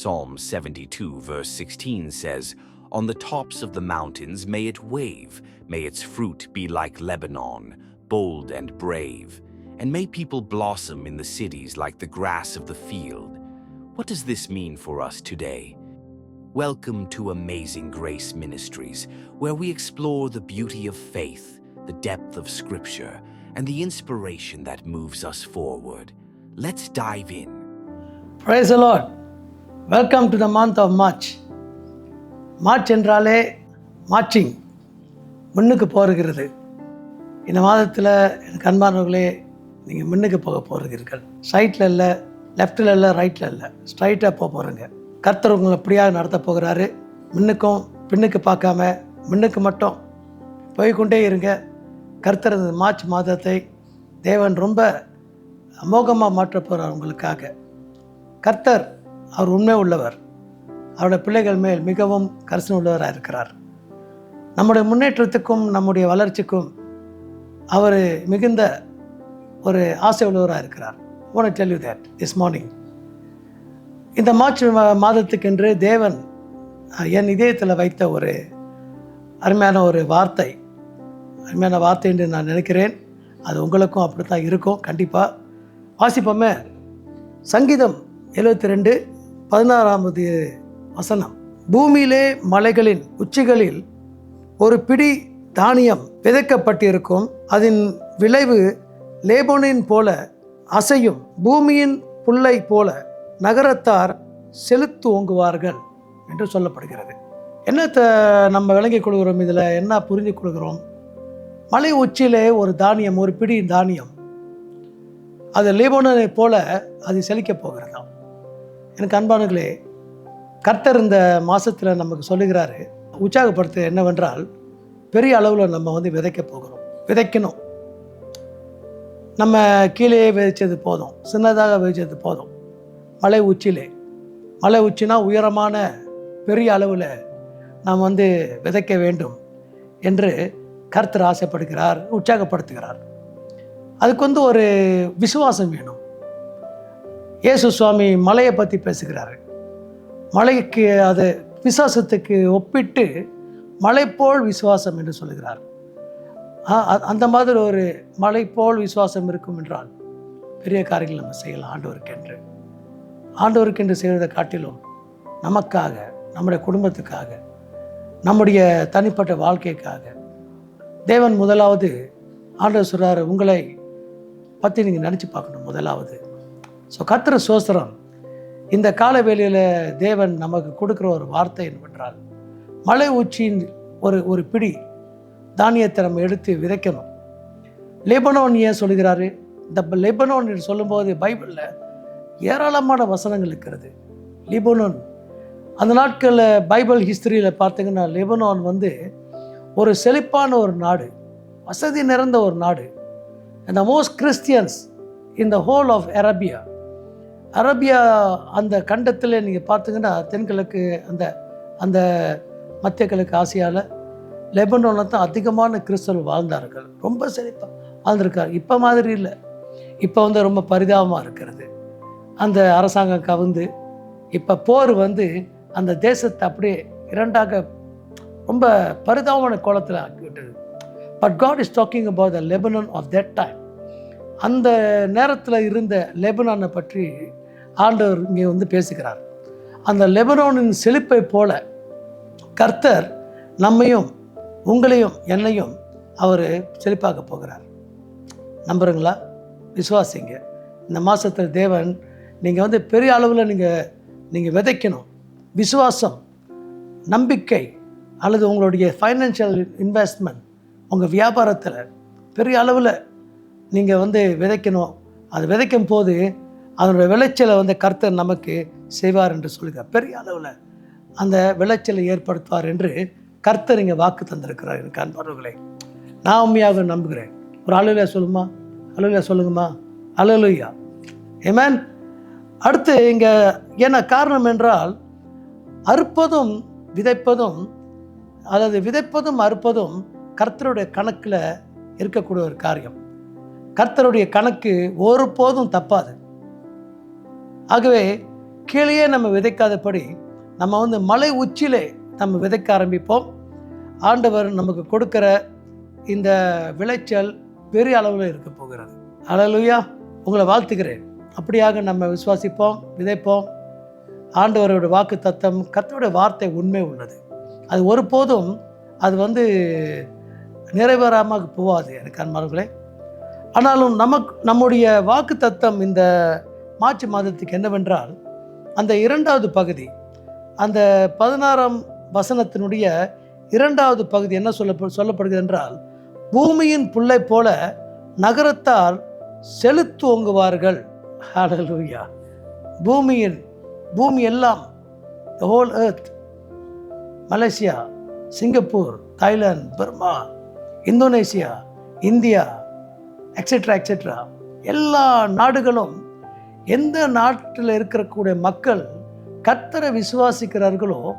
Psalm 72, verse 16 says, On the tops of the mountains may it wave, may its fruit be like Lebanon, bold and brave, and may people blossom in the cities like the grass of the field. What does this mean for us today? Welcome to Amazing Grace Ministries, where we explore the beauty of faith, the depth of Scripture, and the inspiration that moves us forward. Let's dive in. Praise the Lord. Welcome to the month of March March என்றாலே marching முன்னுக்கு போருகிறது இந்த மாதத்தில் எனக்கு அன்பானவர்களே நீங்கள் முன்னுக்கு போக போகிறீர்கள். சைட்டில் இல்லை லெஃப்டில் இல்லை ரைட்டில் இல்லை. ஸ்ட்ரைட்டாக போக போகிறீங்க கர்த்தர் உங்களை எப்படியாக நடத்த போகிறாரு. முன்னுக்கும் பின்னுக்கு பார்க்காம முன்னுக்கு மட்டும் போய்க்கொண்டே இருங்க. கர்த்தர் இந்த மார்ச் மாதத்தை தேவன் ரொம்ப அமோகமாக மாற்ற போகிறார் உங்களுக்காக. கர்த்தர் அவர் உண்மை உள்ளவர். அவருடைய பிள்ளைகள் மேல் மிகவும் கரிசனை உள்ளவராக இருக்கிறார். நம்முடைய முன்னேற்றத்துக்கும் நம்முடைய வளர்ச்சிக்கும் அவர் மிகுந்த ஒரு ஆசை உள்ளவராக இருக்கிறார். Want tell you that this morning இந்த மார்ச் மா- மாதத்துக்கென்று தேவன் என் இதயத்தில் வைத்த ஒரு அருமையான ஒரு வார்த்தை. அருமையான வார்த்தை என்று நான் நினைக்கிறேன். அது உங்களுக்கும் அப்படி தான் இருக்கும். கண்டிப்பாக வாசிப்போமே. சங்கீதம் எழுபத்தி ரெண்டு பதினாறாவது வசனம். பூமியிலே மலைகளின் உச்சிகளில் ஒரு பிடி தானியம் விதைக்கப்பட்டிருக்கும். அதன் விளைவு லேபோனின் போல அசையும். பூமியின் புல்லை போல நகரத்தார் செலுத்து ஓங்குவார்கள் என்று சொல்லப்படுகிறது. என்னத்தை நம்ம விளங்கிக் கொள்கிறோம்? இதில் என்ன புரிஞ்சு கொள்கிறோம்? மலை உச்சியிலே ஒரு தானியம் ஒரு பிடி தானியம். அது லேபோனனை போல அது செழிக்கப் போகிறதாம். எனக்கு அன்பானங்களே கர்த்தர் இந்த மாதத்தில் நமக்கு சொல்லுகிறாரு உற்சாகப்படுத்த என்னவென்றால் பெரிய அளவில் நம்ம வந்து விதைக்க போகிறோம். விதைக்கணும். நம்ம கீழே விதைச்சது போதும் சின்னதாக விதைச்சது போதும். மலை உச்சியிலே. மலை உச்சினா உயரமான பெரிய அளவில் நாம் வந்து விதைக்க வேண்டும் என்று கர்த்தர் ஆசைப்படுகிறார் உற்சாகப்படுத்துகிறார். அதுக்கு வந்து ஒரு விசுவாசம் வேணும். இயேசு சுவாமி மலையை பற்றி பேசுகிறாரு. மலைக்கு அது விசுவாசத்துக்கு ஒப்பிட்டு மலை போல் விசுவாசம் என்று சொல்லுகிறார். ஆ, அ- அந்த மாதிரி ஒரு மலை போல் விசுவாசம் இருக்கும் என்றால் பெரிய காரியங்கள் நம்ம செய்யலாம் ஆண்டவருக்கென்று. ஆண்டவருக்கென்று செய்வதை காட்டிலும் நமக்காக நம்முடைய குடும்பத்துக்காக நம்முடைய தனிப்பட்ட வாழ்க்கைக்காக தேவன் முதலாவது ஆண்டவர் சொல்கிறார் உங்களை பற்றி நீங்கள் நினச்சி பார்க்கணும் முதலாவது. ஸோ கத்திர சோஸ்திரம் இந்த கால வேளையில் தேவன் நமக்கு கொடுக்குற ஒரு வார்த்தை என்னவென்றால் மலை உச்சியின் ஒரு ஒரு பிடி தானியத்தை நம்ம எடுத்து விதைக்கணும். லெபனோன் ஏன் சொல்கிறாரு? இந்த லெபனோன் என்று சொல்லும்போது பைபிளில் ஏராளமான வசனங்கள் இருக்கிறது. லிபனோன் அந்த நாட்களில் பைபிள் ஹிஸ்டரியில் பார்த்தீங்கன்னா லெபனான் வந்து ஒரு செழிப்பான ஒரு நாடு வசதி நிறைந்த ஒரு நாடு. அந்த most Christians in the whole of Arabia Arabia அந்த கண்டத்தில் நீங்கள் பார்த்தீங்கன்னா தென்கிழக்கு அந்த அந்த மத்திய கிழக்கு ஆசியாவில் லெபனோனில் தான் அதிகமான கிறிஸ்தவர் வாழ்ந்தார்கள். ரொம்ப செழிப்பாக வாழ்ந்திருக்காரு. இப்போ மாதிரி இல்லை. இப்போ வந்து ரொம்ப பரிதாபமாக இருக்கிறது. அந்த அரசாங்கம் கவுந்து இப்போ போர் வந்து அந்த தேசத்தை அப்படியே இரண்டாக ரொம்ப பரிதாபமான கோலத்தில் ஆக்கிவிட்டது. But God is talking about the Lebanon of that time அந்த நேரத்தில் இருந்த லெபனானை பற்றி ஆண்டவர் இங்கே வந்து பேசுகிறார். அந்த லெபனானின் செழிப்பை போல கர்த்தர் நம்மையும் உங்களையும் என்னையும் அவர் செழிப்பாக்க போகிறார். நம்புறீங்களா? விசுவாசிங்க. இந்த மாதத்தில் தேவன் நீங்கள் வந்து பெரிய அளவில் நீங்கள் நீங்கள் விதைக்கணும். விசுவாசம் நம்பிக்கை அல்லது உங்களுடைய ஃபைனான்ஷியல் இன்வெஸ்ட்மெண்ட் உங்கள் வியாபாரத்தில் பெரிய அளவில் நீங்கள் வந்து விதைக்கணும். அது விதைக்கும் போது அதனுடைய விளைச்சலை வந்து கர்த்தர் நமக்கு செய்வார் என்று சொல்லுகிறார். பெரிய அளவில் அந்த விளைச்சலை ஏற்படுத்துவார் என்று கர்த்தர் இங்கே வாக்கு தந்திருக்கிறார் எனக்கு அன்பர்களே நான் உண்மையாக நம்புகிறேன். ஒரு அலுவலியா சொல்லுமா? அலுவலியா சொல்லுங்கம்மா. அலுவலுயா ஏமேன் அடுத்து இங்கே என்ன காரணம் என்றால் அறுப்பதும் விதைப்பதும் அதாவது விதைப்பதும் அறுப்பதும் கர்த்தருடைய கணக்கில் இருக்கக்கூடிய ஒரு காரியம். கர்த்தருடைய கணக்கு ஒருபோதும் தப்பாது. ஆகவே கீழே நம்ம விதைக்காதபடி நம்ம வந்து மலை உச்சியிலே நம்ம விதைக்க ஆரம்பிப்போம். ஆண்டவர் நமக்கு கொடுக்கிற இந்த விளைச்சல் பெரிய அளவில் இருக்க போகிறது. அழலுயா உங்களை வாழ்த்துக்கிறேன் அப்படியாக நம்ம விசுவாசிப்போம் விதைப்போம். ஆண்டவரோட வாக்கு தத்தம் கத்தோடைய வார்த்தை உண்மை உள்ளது. அது ஒருபோதும் அது வந்து நிறைவேறாமல் போகாது எனக்கு அன்பார்களே ஆனாலும் நமக்கு நம்முடைய வாக்கு தத்தம் இந்த மார்ச் மாதத்துக்கு என்னவென்றால் அந்த இரண்டாவது பகுதி அந்த பதினாறாம் வசனத்தினுடைய இரண்டாவது பகுதி என்ன சொல்ல சொல்லப்படுகிறது என்றால் பூமியின் புல்லை போல நகரத்தார் செலுத்துவங்குவார்கள் ஹாலலூயா பூமியின் பூமி எல்லாம் the whole earth Malaysia Singapore Thailand Burma Indonesia India etcetera etcetera எல்லா நாடுகளும் எந்த நாட்டில் இருக்கக்கூடிய மக்கள் கர்த்தரை விசுவாசிக்கிறார்களோ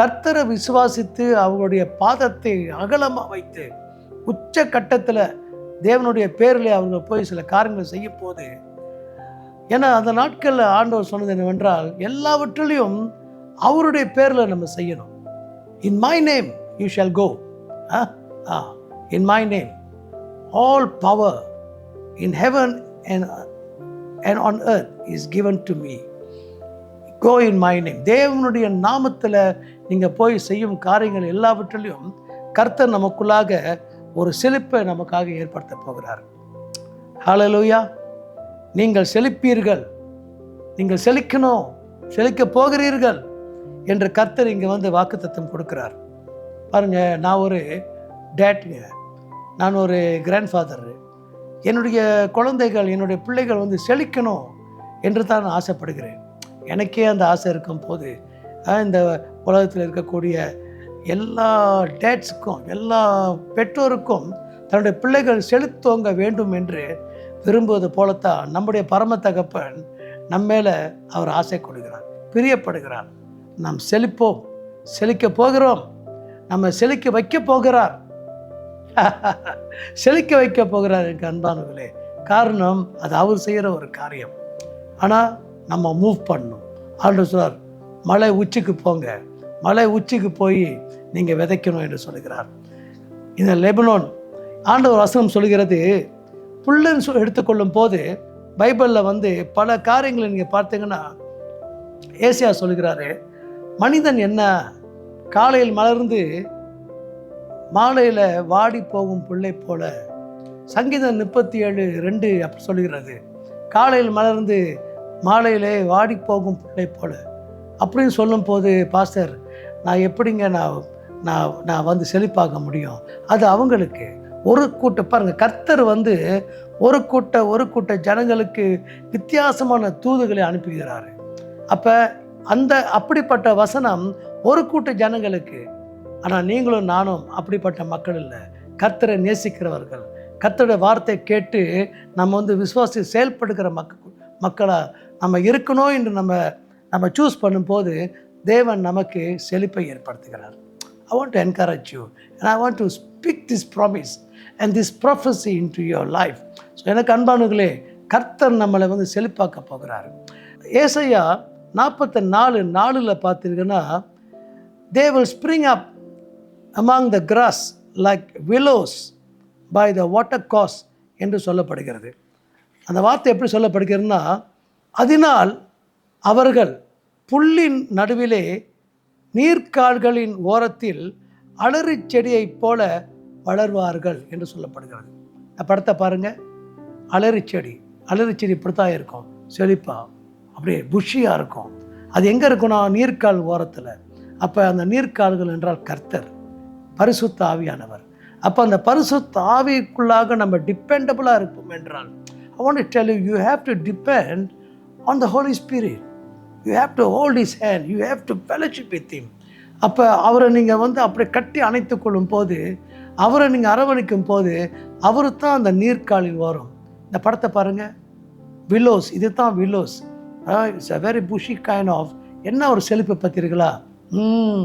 கர்த்தரை விசுவாசித்து அவங்களுடைய பாதத்தை அகலமாக வைத்து உச்ச கட்டத்தில் தேவனுடைய பேரில் அவங்க போய் சில காரியங்களை செய்யும் போது ஏன்னா அந்த நாட்களில் ஆண்டவர் சொன்னது என்னவென்றால் எல்லாவற்றிலையும் அவருடைய பேரில் நம்ம செய்யணும். In my name you shall go in my name all power in heaven and, and on earth is given to me go in my name தேவனுடைய நாமத்தில் நீங்கள் போய் செய்யும் காரியங்கள் எல்லாவற்றிலையும் கர்த்தர் நமக்குள்ளாக ஒரு செழிப்பை நமக்காக ஏற்படுத்த போகிறார். ஹalleluya நீங்கள் செழிப்பீர்கள். நீங்கள் செழிக்கணும். செழிக்க போகிறீர்கள் என்று கர்த்தர் இங்கே வந்து வாக்குத்தத்தம் கொடுக்குறார். பாருங்கள் நான் ஒரு டேட்டுங்க நான் ஒரு கிராண்ட் ஃபாதர் என்னுடைய குழந்தைகள் என்னுடைய பிள்ளைகள் வந்து செழிக்கணும் என்று தான் நான் ஆசைப்படுகிறேன். எனக்கே அந்த ஆசை இருக்கும் போது இந்த உலகத்தில் இருக்கக்கூடிய எல்லா டேட்ஸுக்கும் எல்லா பெற்றோருக்கும் தன்னுடைய பிள்ளைகள் செலுத்தோங்க வேண்டும் என்று விரும்புவது போலத்தான் நம்முடைய பரம தகப்பன் நம்ம மேலே அவர் ஆசை கொடுக்கிறார் பிரியப்படுகிறார். நாம் செழிப்போம் செழிக்க போகிறோம் நம்ம செழிக்க வைக்க போகிறார். செழிக்க வைக்க போகிறார் எனக்கு அன்பானவர்களே காரணம் அது அவர் செய்கிற ஒரு காரியம். ஆனால் நம்ம மூவ் பண்ணணும். ஆண்டு சொல்கிறார் மலை உச்சிக்கு போங்க. மலை உச்சிக்கு போய் நீங்கள் விதைக்கணும் என்று சொல்லுகிறார். இந்த லெபனோன் ஆண்டவர் வசனம் சொல்கிறது புல்லுன்னு சொல் எடுத்துக்கொள்ளும் போது பைபிளில் வந்து பல காரியங்களை நீங்கள் பார்த்தீங்கன்னா ஏசியா சொல்லுகிறாரு மனிதன் என்ன காலையில் மலர்ந்து மாலையில் வாடி போகும் பிள்ளை போல சங்கீதம் முப்பத்தி ஏழு ரெண்டு அப்படி சொல்கிறது காலையில் மலர்ந்து மாலையிலே வாடி போகும் பிள்ளை போல. அப்படின்னு சொல்லும்போது பாஸ்டர் நான் எப்படிங்க நான் நான் நான் வந்து செழிப்பாக முடியும்? அது அவங்களுக்கு. ஒரு கூட்ட பாருங்கள் கர்த்தர் வந்து ஒரு கூட்ட ஒரு கூட்ட ஜனங்களுக்கு வித்தியாசமான தூதுகளை அனுப்புகிறாரு. அப்போ அந்த அப்படிப்பட்ட வசனம் ஒரு கூட்ட ஜனங்களுக்கு ஆனால் நீங்களும் நானும் அப்படிப்பட்ட மக்கள் இல்லை. கர்த்தரை நேசிக்கிறவர்கள். கர்த்தருடைய வார்த்தை கேட்டு நம்ம வந்து விசுவாசி செயல்படுகிற மக்க மக்களாக நம்ம இருக்கணும் என்று நம்ம நம்ம சூஸ் பண்ணும்போது தேவன் நமக்கு செழிப்பை ஏற்படுத்துகிறார். I want to encourage you and I want to speak this promise and this prophecy in to your life so எனக்கு அன்பானுகளே கர்த்தர் நம்மளை வந்து செழிப்பாக்க போகிறார். ஏசையா நாற்பத்தி நாலு நாலில் பார்த்தீங்கன்னா they will spring up among the grass like willows by the water courses என்று சொல்லப்படுகிறது. அந்த வார்த்தை எப்படி சொல்லப்படுகிறதுனா அதனால் அவர்கள் புல்லின் நடுவிலே நீர்க்கால்களின் ஓரத்தில் அலறி செடியைப் போல வளர்வார்கள் என்று சொல்லப்படுகிறது. இந்த படத்தை பாருங்கள் அலறி செடி. அலறி செடி இப்படித்தான் இருக்கும். செழிப்பாக அப்படியே புஷியாக இருக்கும். அது எங்கே இருக்கும்னா நீர்க்கால் ஓரத்தில். அப்போ அந்த நீர்க்கால்கள் என்றால் கர்த்தர். பரிசுத்த ஆவியானவர். அப்போ அந்த பரிசுத்த ஆவிக்குள்ளாக நம்ம டிபெண்டபுளாக இருப்போம் என்றால் I want tell you you have to depend on the Holy Spirit you have to hold his hand you have to fellowship with him அப்போ அவரை நீங்கள் வந்து அப்படி கட்டி அணைத்து கொள்ளும் போது அவரை நீங்கள் அரவணைக்கும் போது அவரு தான் அந்த நீர்க்காலில் வரும். இந்த படத்தை பாருங்கள் வில்லோஸ் இது தான் willows it's a very bushy kind of என்ன ஒரு செழிப்பை பார்த்தீர்களா ம்.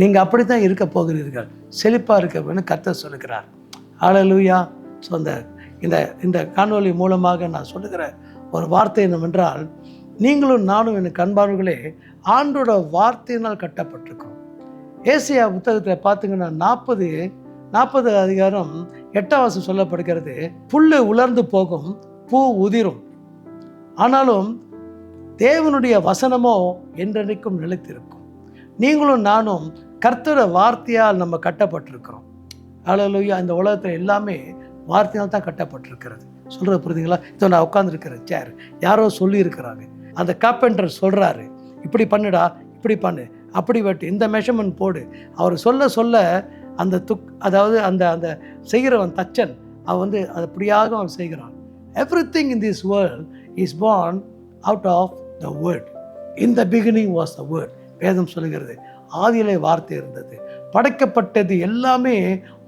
நீங்கள் அப்படி தான் இருக்க போகிறீர்கள். செழிப்பாக இருக்க கர்த்தர் சொல்லுகிறார். ஆளலூயா ஸோ அந்த இந்த இந்த காணொலி மூலமாக நான் சொல்லுகிற ஒரு வார்த்தை என்னவென்றால் நீங்களும் நானும் எனக்கு அன்பானவர்களே ஆண்டோட வார்த்தையினால் கட்டப்பட்டிருக்கோம் ஏசியா புத்தகத்தில் பார்த்தீங்கன்னா நாற்பது நாற்பது அதிகாரம் எட்டாவது சொல்லப்படுகிறது புல்லு உலர்ந்து போகும் பூ உதிரும். ஆனாலும் தேவனுடைய வசனமோ என்றென்றைக்கும் நிலைத்திருக்கும். நீங்களும் நானும் கர்த்தர வார்த்தையால் நம்ம கட்டப்பட்டிருக்கிறோம். அழலுயா இந்த உலகத்தில் எல்லாமே வார்த்தையால் தான் கட்டப்பட்டிருக்கிறது. சொல்கிறது புரியுதுங்களா? இதோ நான் உட்காந்துருக்கிற சேர் யாரோ சொல்லியிருக்கிறாங்க. அந்த கார்பெண்டர் சொல்கிறாரு இப்படி பண்ணுடா இப்படி பண்ணு அப்படி வெட்டு இந்த மெஷர்மெண்ட் போடு. அவர் சொல்ல சொல்ல அந்த துக் அதாவது அந்த அந்த செய்கிறவன் தச்சன் அவன் வந்து அது அப்படியாக அவன் செய்கிறான். Everything in this world is born out of the word in the beginning was the word வேதம் சொல்லுகிறது. ஆதியிலே வார்த்தை இருந்தது. படைக்கப்பட்டது எல்லாமே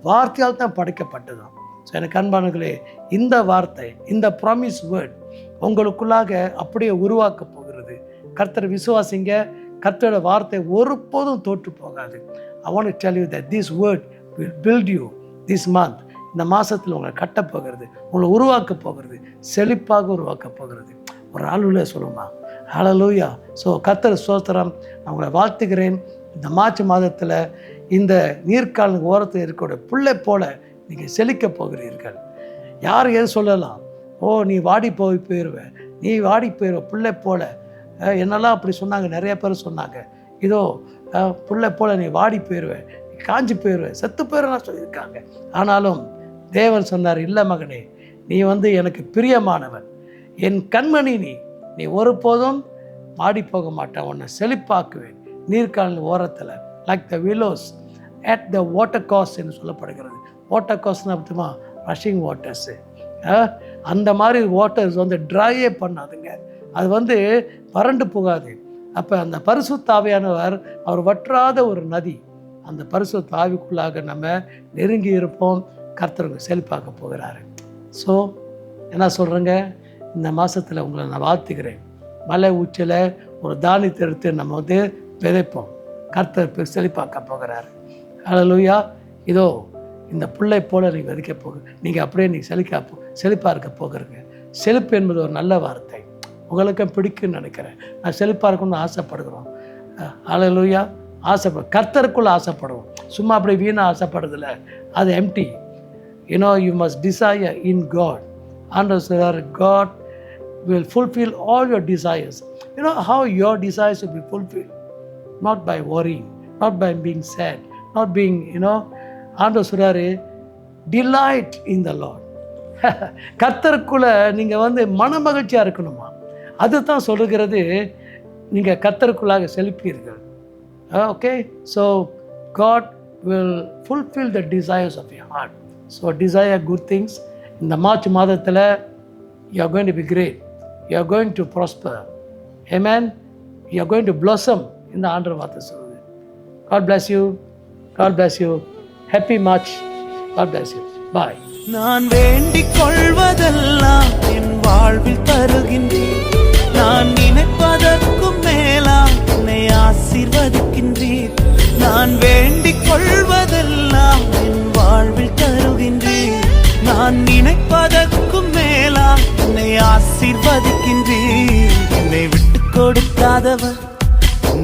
வார்த்தையால் தான் படைக்கப்பட்டதான் ஸோ எனக்கு அன்பானங்களே இந்த வார்த்தை இந்த ப்ராமிஸ் வேர்ட் உங்களுக்குள்ளாக அப்படியே உருவாக்க போகிறது. கர்த்தர் விசுவாசிங்க கர்த்தரோட வார்த்தை ஒருபோதும் தோற்று போகாது. I want tell you that this word will build you this month இந்த மாதத்தில் உங்களை கட்ட போகிறது உங்களை உருவாக்க போகிறது செழிப்பாக உருவாக்க போகிறது. ஒரு ஆளுல சொல்லுமா? ஹalleluya ஸோ கர்த்தர் சோத்திரம் நான் உங்களை வாழ்த்துகிறேன். இந்த மார்ச் மாதத்தில் இந்த நீர்க்கால ஓரத்தில் இருக்கக்கூடிய புள்ளை போல நீங்கள் செழிக்க போகிறீர்கள். யார் எது சொல்லலாம்? ஓ நீ வாடி போய் போயிடுவ நீ வாடி போயிடுவ பிள்ளை போல. என்னெல்லாம் அப்படி சொன்னாங்க? நிறைய பேர் சொன்னாங்க. இதோ பிள்ளை போல நீ வாடி போயிடுவ நீ காஞ்சி போயிடுவேன் செத்து போயிடுவேன் சொல்லியிருக்காங்க. ஆனாலும் தேவன் சொன்னார் இல்லை மகனே நீ வந்து எனக்கு பிரியமானவன். என் கண்மணி நீ. நீ ஒருபோதும் மாடி போக மாட்டேன். உன்னை செழிப்பாக்குவேன். நீர்க்கால் ஓரத்தில் like the willows at the water courses என்று சொல்லப்படுகிறது. வாட்டர் காஸ்னு அப்படிமா ரஷிங் வாட்டர்ஸு அந்த மாதிரி வாட்டர்ஸ் வந்து ட்ரையே பண்ணாதுங்க. அது வந்து வறண்டு போகாது. அப்போ அந்த பரிசுத்தாவியானவர் அவர் வற்றாத ஒரு நதி அந்த பரிசு தாவிக்குள்ளாக நம்ம நெருங்கி இருப்போம். கர்த்தருக்கு செழிப்பாக்க போகிறாரு. ஸோ என்ன சொல்கிறேங்க இந்த மாதத்தில் உங்களை நான் வாழ்த்துக்கிறேன் மலை உச்சியில் ஒரு தானியத்தை எடுத்து நம்ம வந்து விதைப்போம். கர்த்தர் செழிப்பாக்க போகிறாரு. அழலுயா இதோ இந்த பிள்ளை போல நீங்கள் விதைக்க போக. நீங்கள் அப்படியே நீங்கள் செழிக்க போ செழிப்பாக இருக்க போகிறீங்க. செழிப்பு என்பது ஒரு நல்ல வார்த்தை. உங்களுக்கும் பிடிக்கும்னு நினைக்கிறேன். நான் செழிப்பாக இருக்கணும்னு ஆசைப்படுகிறோம். அழலுயா ஆசைப்பட கர்த்தருக்குள்ளே ஆசைப்படுவோம். சும்மா அப்படி வீணாக ஆசைப்படுதில்ல அது empty you know you must desire in God ஆண்டவர் சொல்றார் God will fulfill all your desires. You know how your desires will be fulfilled? Not by worrying, not by being sad not being you know know, ஆண்டவர் delight in the lot கத்தருக்குள்ளே நீங்கள் வந்து மன மகிழ்ச்சியாக இருக்கணுமா? அதுதான் சொல்லுகிறது நீங்கள் கத்தருக்குள்ளாக செலுப்பீர்கள். Okay so God will fulfill the desires of you heart so desire good things இந்த மார்ச் மாதத்தில் you are going be great you You are going to prosper. Amen. You are going to blossom. இந்த ஆண்டர் வார்த்தை சொல்லுது. God bless you God bless you happy March God bless you bye நான் வேண்டிக் கொள்வதெல்லாம் என் வாழ்வில் தருகின்றேன். நான் நினைப்பதற்கும் மேலாம் என்னை ஆசீர்வதிக்கின்றீர் நான் வேண்டிக் கொள்வதெல்லாம் என் வாழ்வில் தருகின்றீர் நான் நினைப்பதற்கும் மேலாம் என்னை ஆசீர்வதிக்கின்றீர் என்னை விட்டு கொடுக்காதவர்